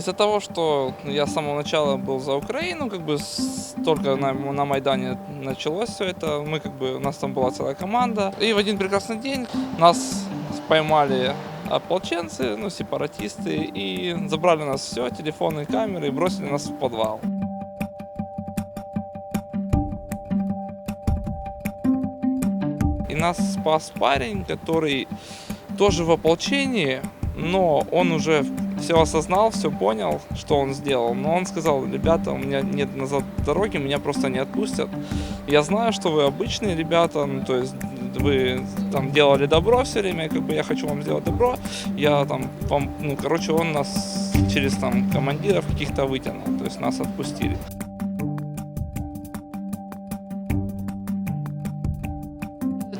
Из-за того, что я с самого начала был за Украину, как бы только на, на Майдане началось все это, мы как бы, у нас там была целая команда. И в один прекрасный день нас поймали ополченцы, ну, сепаратисты, и забрали нас все, телефоны, камеры, и бросили нас в подвал. И нас спас парень, который тоже в ополчении, но он уже все осознал, все понял, что он сделал. Но он сказал, ребята, у меня нет назад дороги, меня просто не отпустят. Я знаю, что вы обычные ребята, ну, то есть вы там делали добро все время, как бы я хочу вам сделать добро. Я там вам, ну, короче, он нас через там командиров каких-то вытянул, то есть нас отпустили.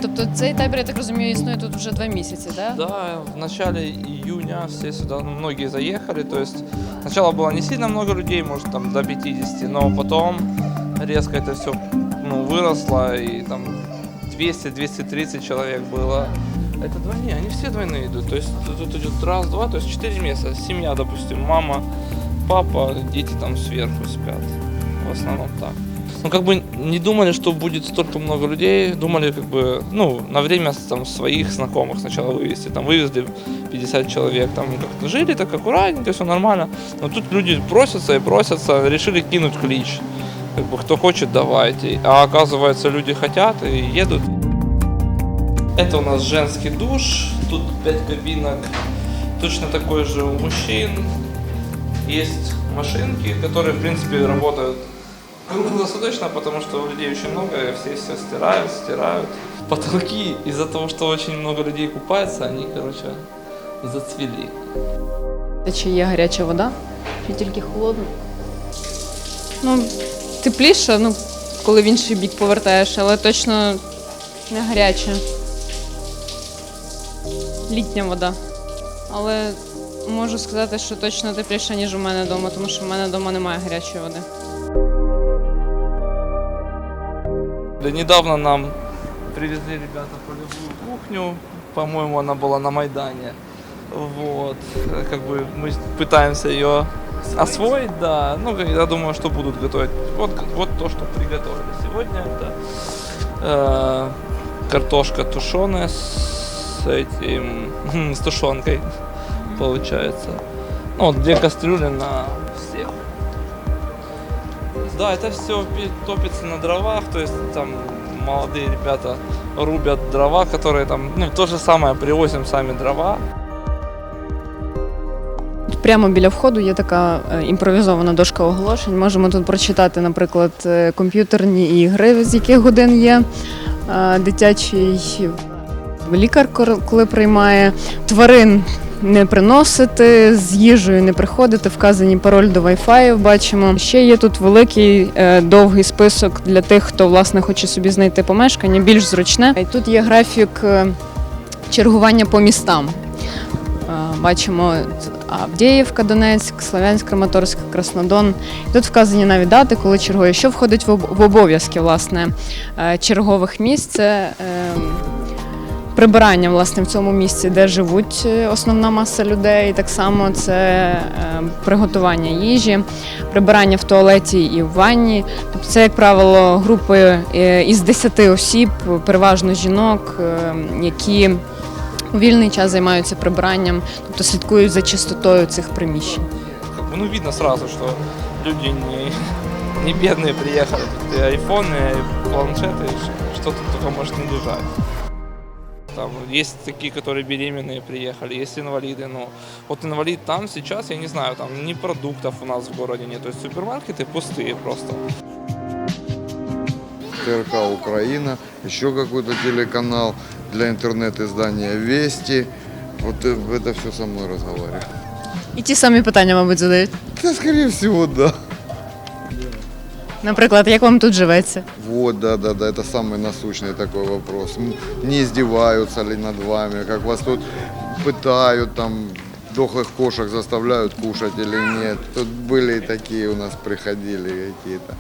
Тобто цей табір, я так розумію, існує тут вже два місяці, так? Да, в начале июня все сюда, ну, многие заехали, то есть сначала было не сильно много людей, может там до 50, но потом резко это все ну, выросло, и там 200-230 человек было. Это двойные, они все двойные идут, то есть тут идет раз, два, то есть четыре места, семья, допустим, мама, папа, дети там сверху спят, в основном так. Ну, как бы не думали, что будет столько много людей, думали, как бы, ну, на время там своих знакомых сначала вывести, там вывезли 50 человек, там как-то жили так аккуратненько, все нормально, но тут люди просятся и просятся, решили кинуть клич, как бы, кто хочет, давайте, а оказывается, люди хотят и едут. Это у нас женский душ, тут 5 кабинок, точно такой же у мужчин, есть машинки, которые, в принципе, работают круглосуточно, потому что людей очень много, и все все стирают, стирают. Потолки из-за того, что очень много людей купается, они, короче, зацвели. Чи є гаряча вода? Чи тільки холодна? Ну, тепліше, ну, коли в інший бік повертаєш, але точно не гаряча. Літня вода. Але можу сказати, що точно тепліше, ніж у мене вдома, тому що в мене вдома немає гарячої води. Недавно нам привезли ребята полевую кухню, по-моему, она была на Майдане. Вот, как бы мы пытаемся ее освоить, да. Ну, я думаю, что будут готовить. Вот, вот то, что приготовили сегодня. Это э, картошка тушеная с этим, с тушенкой, получается. Ну, вот две кастрюли на. Да, это все топится на дровах, то есть там молодые ребята рубят дрова, которые там, ну, то же самое, привозим сами дрова. Прямо біля входу є така е, імпровізована дошка оголошень. Можемо тут прочитати, наприклад, е, комп'ютерні ігри, з яких годин є е, дитячий лікар, кор- коли приймає тварин. Не приносити з їжею, не приходити, вказані пароль до Wi-Fi бачимо. Ще є тут великий е, довгий список для тих, хто власне хоче собі знайти помешкання, більш зручне. І тут є графік е, чергування по містам. Е, Бачимо Авдіївка, Донецьк, Слов'янськ, Краматорськ, Краснодон. Тут вказані навіть дати, коли чергує. Що входить в обов'язки власне чергових місць? Це е, прибирання власне в цьому місці, де живуть е, основна маса людей. Так само це е, приготування їжі, прибирання в туалеті і в ванні. Тобто це, як правило, групи е, із 10 осіб, переважно жінок, е, які у вільний час займаються прибиранням, тобто слідкують за чистотою цих приміщень. Как бы, ну, видно сразу, что люди не, не бедные приехали. Тут и айфоны, и планшеты, и ш- что тут только может не лежать. Там есть такие, которые беременные приехали, есть инвалиды, но вот инвалид там сейчас, я не знаю, там ни продуктов у нас в городе нет, то есть супермаркеты пустые просто. ТРК Украина, еще какой-то телеканал для интернет-издания Вести. Вот э, это все со мной разговаривает. І ті самі питання, мабуть, задають. Да, скорее всего, да. Наприклад, як вам тут живеться? Вот, да, да, да, это самый насущный такой вопрос. Не издеваются ли над вами, как вас тут пытают, там, дохлых кошек заставляют кушать или нет. Тут были такие у нас приходили какие-то.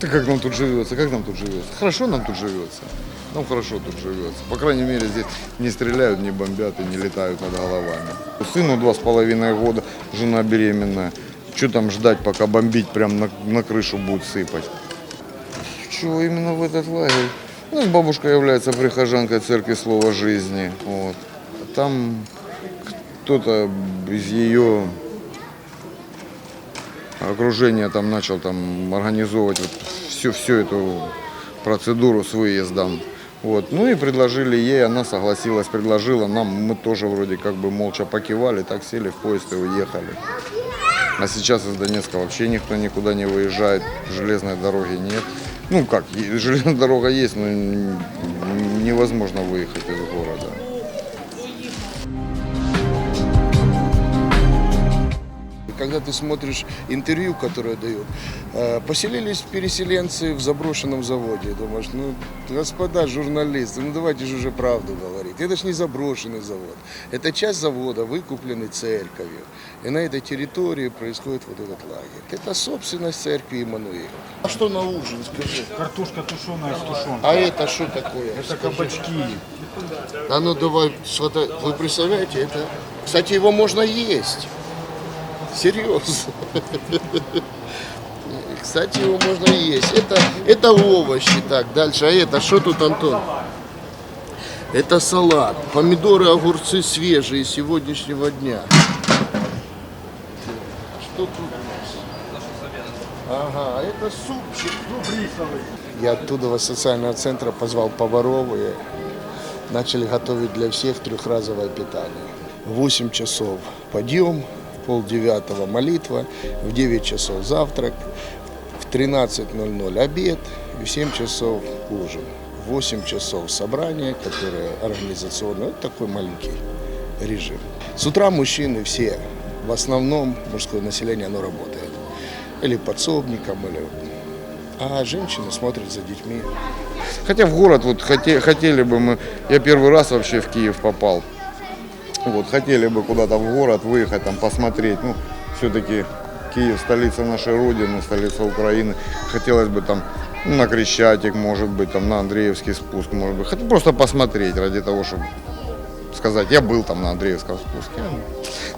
Да как нам тут живется? Как нам тут живется? Хорошо нам тут живется. Нам хорошо тут живется. По крайней мере, здесь не стреляют, не бомбят и не летают над головами. Сыну два с половиной года, жена беременная. Что там ждать, пока бомбить прям на, на крышу будет сыпать? Чего именно в этот лагерь? У нас бабушка является прихожанкой церкви Слова Жизни. Вот. Там кто-то из ее окружения там начал там организовывать вот всю, всю эту процедуру с выездом. Вот. Ну и предложили ей, она согласилась, предложила нам, мы тоже вроде как бы молча покивали, так сели в поезд и уехали. А сейчас из Донецка вообще никто никуда не выезжает, железной дороги нет. Ну как, железная дорога есть, но невозможно выехать из города. Когда ты смотришь интервью, которое дают, э, поселились переселенцы в заброшенном заводе. Думаешь, ну, господа журналисты, ну давайте же уже правду говорить. Это же не заброшенный завод. Это часть завода, выкупленный церковью. И на этой территории происходит вот этот лагерь. Это собственность церкви Иммануила. А что на ужин, скажи? Картошка тушеная с тушенкой. А это что такое? Это кабачки. А ну давай, вы представляете, это, кстати, его можно есть. Серьезно. Кстати, его можно есть. Это, это овощи. Так, дальше. А это что тут, Антон? Это салат. Помидоры, огурцы свежие сегодняшнего дня. Что тут у нас? Ага, это супчик. Я оттуда социального центра позвал поваров и начали готовить для всех трехразовое питание. В 8 часов подъем, полдевятого молитва, в 9 часов завтрак, в 13.00 обед и в 7 часов ужин. В 8 часов собрание, которое организационное, вот такой маленький режим. С утра мужчины все, в основном мужское население, оно работает. Или подсобником, или... А женщины смотрят за детьми. Хотя в город вот хоте- хотели бы мы, я первый раз вообще в Киев попал. Вот, хотели бы куда-то в город выехать, там посмотреть. Ну, все-таки Киев столица нашей Родины, столица Украины. Хотелось бы там ну, на Крещатик, может быть, там на Андреевский спуск, может быть. Хотя просто посмотреть ради того, чтобы сказать, я был там на Андреевском спуске.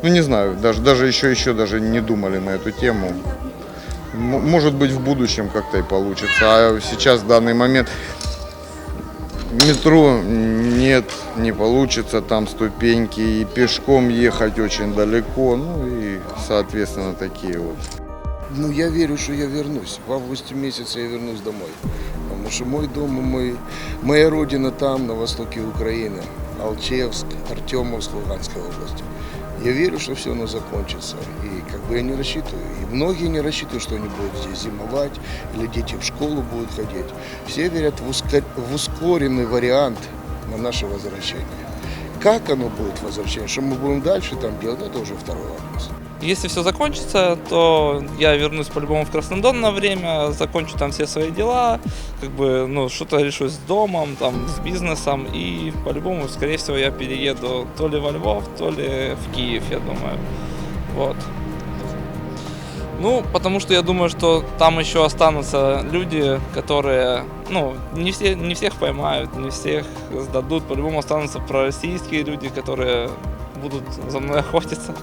Ну, не знаю, даже, даже еще, еще даже не думали на эту тему. Может быть, в будущем как-то и получится. А сейчас, в данный момент, метро нет, не получится, там ступеньки, и пешком ехать очень далеко, ну и, соответственно, такие вот. Ну, я верю, что я вернусь. В августе месяце я вернусь домой. Потому что мой дом мой, моя родина там, на востоке Украины. Алчевск, Артемовск, Луганская область. Я верю, что все оно закончится. И как бы я не рассчитываю. И многие не рассчитывают, что они будут здесь зимовать, или дети в школу будут ходить. Все верят в, ускор- в ускоренный вариант на наше возвращение. Как оно будет возвращение, что мы будем дальше там делать, это уже второй вопрос. Если все закончится, то я вернусь по-любому в Краснодар на время, закончу там все свои дела, как бы, ну, что-то решу с домом, там, с бизнесом, и по-любому, скорее всего, я перееду то ли во Львов, то ли в Киев, я думаю. Вот. Ну, потому что я думаю, что там еще останутся люди, которые, ну, не, все, не всех поймают, не всех сдадут, по-любому останутся пророссийские люди, которые будут за мной охотиться.